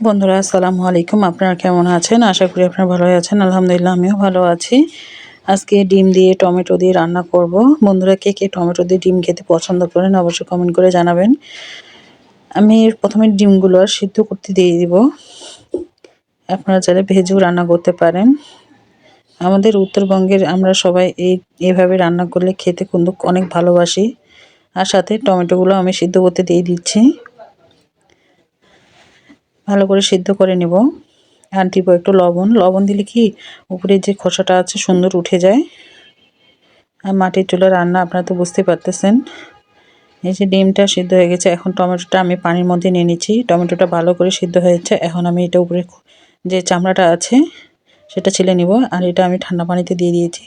বন্ধুরা, আসসালামু আলাইকুম। আপনারা কেমন আছেন? আশা করি আপনারা ভালো আছেন। আলহামদুলিল্লাহ, আমিও ভালো আছি। আজকে ডিম দিয়ে টমেটো দিয়ে রান্না করব। বন্ধুরা, কে কে টমেটো দিয়ে ডিম খেতে পছন্দ করেন অবশ্যই কমেন্ট করে জানাবেন। আমি প্রথমে ডিমগুলো আর সিদ্ধ করতে দিয়ে দিব। আপনারা চাইলে ভেজেও রান্না করতে পারেন। আমাদের উত্তরবঙ্গের আমরা সবাই এই, এভাবে রান্না করলে খেতে কিন্তু অনেক ভালোবাসি। আর সাথে টমেটোগুলো আমি সিদ্ধ করতে দিয়ে দিচ্ছি। ভালো করে সিদ্ধ করে নেব। আর দিব একটু লবণ। লবণ দিলে কি উপরে যে খোসাটা আছে সুন্দর উঠে যায়। আর মাটির চুলা রান্না আপনারা তো বুঝতে পারতেছেন। এই যে ডিমটা সিদ্ধ হয়ে গেছে, এখন টমেটোটা আমি পানির মধ্যে নিয়ে নিচ্ছি। টমেটোটা ভালো করে সিদ্ধ হয়েছে এখন আমি এটা উপরে যে চামড়াটা আছে, সেটা ছিলে নিব। আর এটা আমি ঠান্ডা পানিতে দিয়ে দিয়েছি।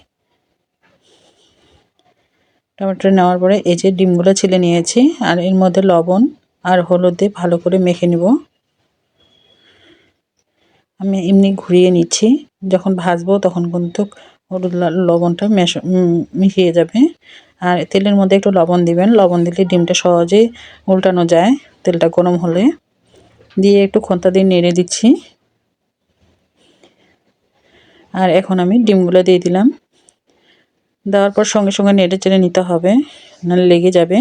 টমেটো নেওয়ার পরে এই যে ডিমগুলো ছিলে নিয়েছি। আর এর মধ্যে লবণ আর হলুদ দিয়ে ভালো করে মেখে নিব। আমি এমনি ঘুরিয়ে নিচ্ছি। যখন ভাজবো তখন কিন্তু হলুদ লবণটা মেশ মিশিয়ে যাবে। আর তেলের মধ্যে একটু লবণ দিবেন। লবণ দিলে ডিমটা সহজেই উল্টানো যায় তেলটা গরম হলে। দিয়ে একটু খন্তা দিয়ে নেড়ে দিচ্ছি। আর এখন আমি ডিমগুলো দিয়ে দিলাম। দেওয়ার পর সঙ্গে সঙ্গে নেড়ে চেড়ে নিতে হবে, নাহলে লেগে যাবে।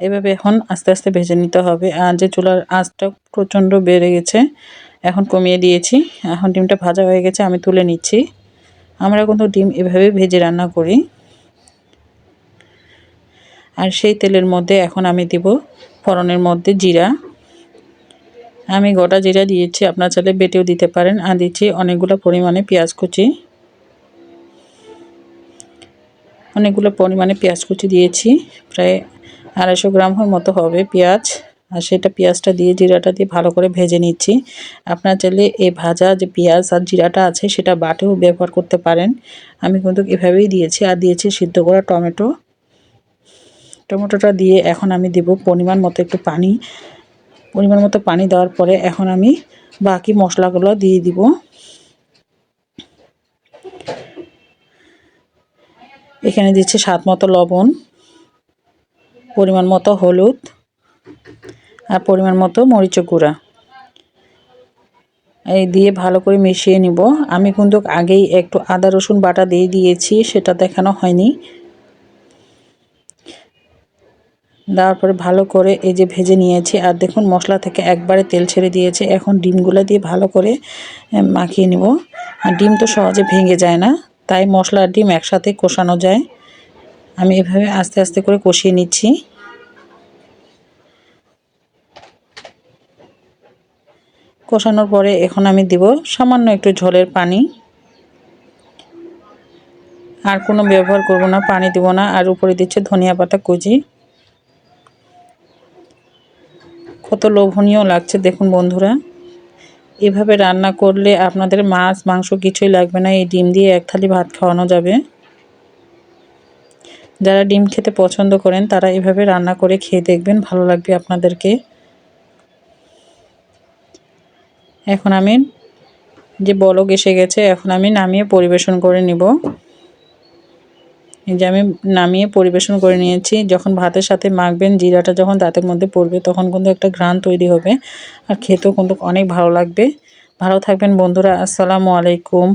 এভাবে এখন আস্তে আস্তে ভেজে নিতে হবে। আর যে চুলার আঁচটা প্রচণ্ড বেড়ে গেছে এখন কমিয়ে দিয়েছি। এখন ডিমটা ভাজা হয়ে গেছে, আমি তুলে নিচ্ছি। আমরা কিন্তু ডিম এভাবে ভেজে রান্না করি। আর সেই তেলের মধ্যে এখন আমি দিব ফোড়নের মধ্যে জিরা। আমি গোটা জিরা দিয়েছি, আপনার চাইলে বেটেও দিতে পারেন। আর দিচ্ছি অনেকগুলো পরিমাণে পেঁয়াজ কুচি। অনেকগুলো পরিমাণে পেঁয়াজ কুচি দিয়েছি। প্রায় আড়াইশো গ্রাম মতো হবে পেঁয়াজ। আর সেটা পেঁয়াজটা দিয়ে জিরাটা দিয়ে ভালো করে ভেজে নিচ্ছি। আপনার চাইলে এই ভাজা যে পেঁয়াজ আর জিরাটা আছে সেটা বাটেও ব্যবহার করতে পারেন। আমি কিন্তু এভাবেই দিয়েছি। আর দিয়েছি সিদ্ধ করা টমেটো। টমেটোটা দিয়ে এখন আমি দেব পরিমাণ মতো একটু পানি। পরিমাণ মতো পানি দেওয়ার পরে এখন আমি বাকি মশলাগুলো দিয়ে দিব। এখানে দিচ্ছি স্বাদ মতো লবণ, পরিমাণ মতো হলুদ। আর পরিমাণ মতো মরিচ গুঁড়া। এই দিয়ে ভালো করে মিশিয়ে নিব। আমি কিন্তু আগেই একটু আদা, রসুন বাটা দিয়ে দিয়েছি, সেটা দেখানো হয়নি। দেওয়ার পরে ভালো করে এই যে ভেজে নিয়েছি, আর দেখুন মশলা থেকে একবারে তেল ছেড়ে দিয়েছে। এখন ডিমগুলো দিয়ে ভালো করে মাখিয়ে নিব। আর ডিম তো সহজে ভেঙে যায় না, তাই মশলা আর ডিম একসাথে কষানো যায়। আমি এভাবে আস্তে আস্তে করে কষিয়ে নিচ্ছি। কষানোর পরে এখন আমি দিব সামান্য একটু ঝোলের পানি। আর কোনো ব্যবহার করব না, পানি দিব না। আর উপরে দিচ্ছে ধনিয়া পাতা কুচি। কত লোভনীয় লাগছে দেখুন বন্ধুরা। এভাবে রান্না করলে আপনাদের মাছ, মাংস কিছুই লাগবে না। এই ডিম দিয়ে এক থালি ভাত খাওয়ানো যাবে। যারা ডিম খেতে পছন্দ করেন, তারা এভাবে রান্না করে খেয়ে দেখবেন, ভালো লাগবে আপনাদেরকে। এখন আমি যে বলক এসে গেছে, এখন আমি নামিয়ে পরিবেশন করে নিব। এই যে আমি নামিয়ে পরিবেশন করে নিয়েছি, যখন ভাতের সাথে মাখবেন, জিরাটা যখন দাঁতের মধ্যে পড়বে, তখন কিন্তু একটা ঘ্রাণ তৈরি হবে। আর খেতেও কিন্তু অনেক ভালো লাগবে। ভালো থাকবেন বন্ধুরা, আসসালামু আলাইকুম।